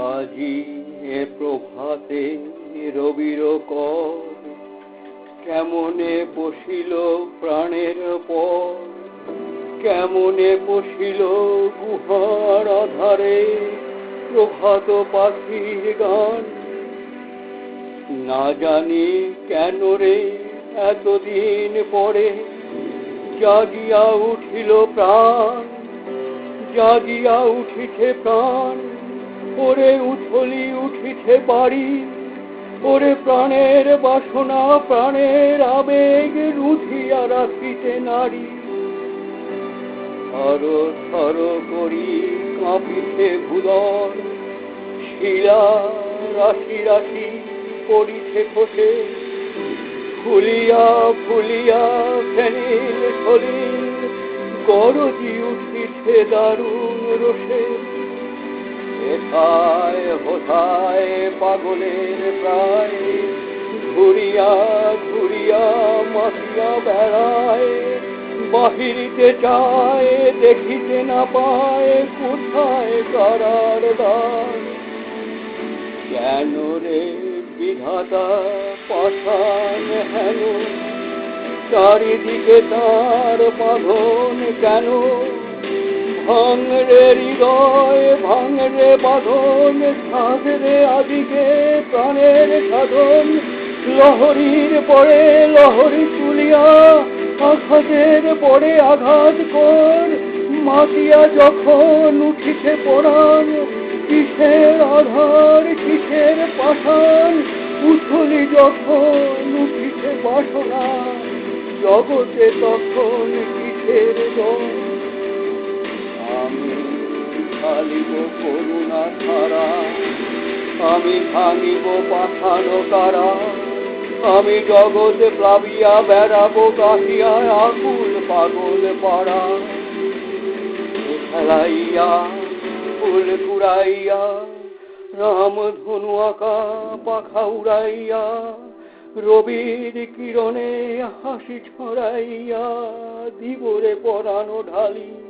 আজি এ প্রভাতে রবির কেমনে বসিল প্রাণের পর? কেমনে বসিল গুহার আধারে প্রভাত পাখির গান? না জানি কেন রে এতদিন পরে জাগিয়া উঠিল প্রাণ, জাগিয়া উঠিছে প্রাণ। ওরে উথলি উঠিছে বাড়ি, ওরে প্রাণের বাসনা, প্রাণের আবেগ রুধিয়া রাখিতে নারী। থর থর করি কাঁপিছে ভুদর শিলা রাশি রাশি পড়িছে খসে। ফুলিয়া ফুলিয়া ফেনিল সলিল, গরজি উঠিছে দারুণ রোষে। এথায় হোথায় পাগলের প্রায়? ঘুরিয়া ঘুরিয়া মাসিয়া বেড়ায়, বাহিরিতে চায়, দেখিতে না পায়, কোথায় কারার দ্বার কেন রে বিধাতা পাশান হেন? চারিদিকে তার বাঁধন কেন? ভাঙরে হৃদয়, ভাঙরে বাঁধন সাধরে আদিকে প্রাণের সাধন। লহরীর পরে লহরী তুলিয়া আঘাতের পরে আঘাত কর। মাতিয়া যখন উঠিছে পরাণ, কিসের আধার, কিসের পাষাণ উথলি যখন উঠিছে বাসনা, জগতে তখন কিসের দল খালিব করুণা ছাড়া আমি ভাঙিব পাঠানো কারা আমি জগতে প্লাবিয়া বেড়াবো গাহিয়া আকুল পাগল পাড়া। খেলাইয়া, ফুল কুড়াইয়া, রাম ধনু আঁকা, পাখা উড়াইয়া, রবির কিরণে হাসি ছড়াইয়া দিবরে পরানো ঢালি।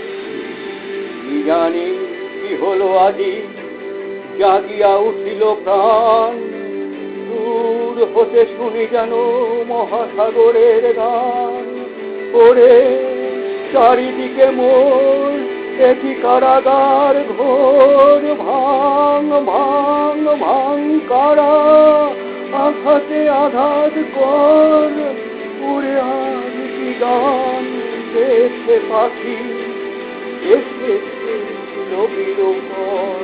জানি কি হলো আজি, জাগিয়া উঠিল প্রাণ। দূর হতে শুনি যেন মহাসাগরের গান। ওরে, চারিদিকে মোর একই কারাগার, ঘোর ভাঙ ভাঙ ভাঙ কারা। আঘাতে আঘাত কর, উড়ে আজ কি গান, দেখে পাখি এসেছে রবির পর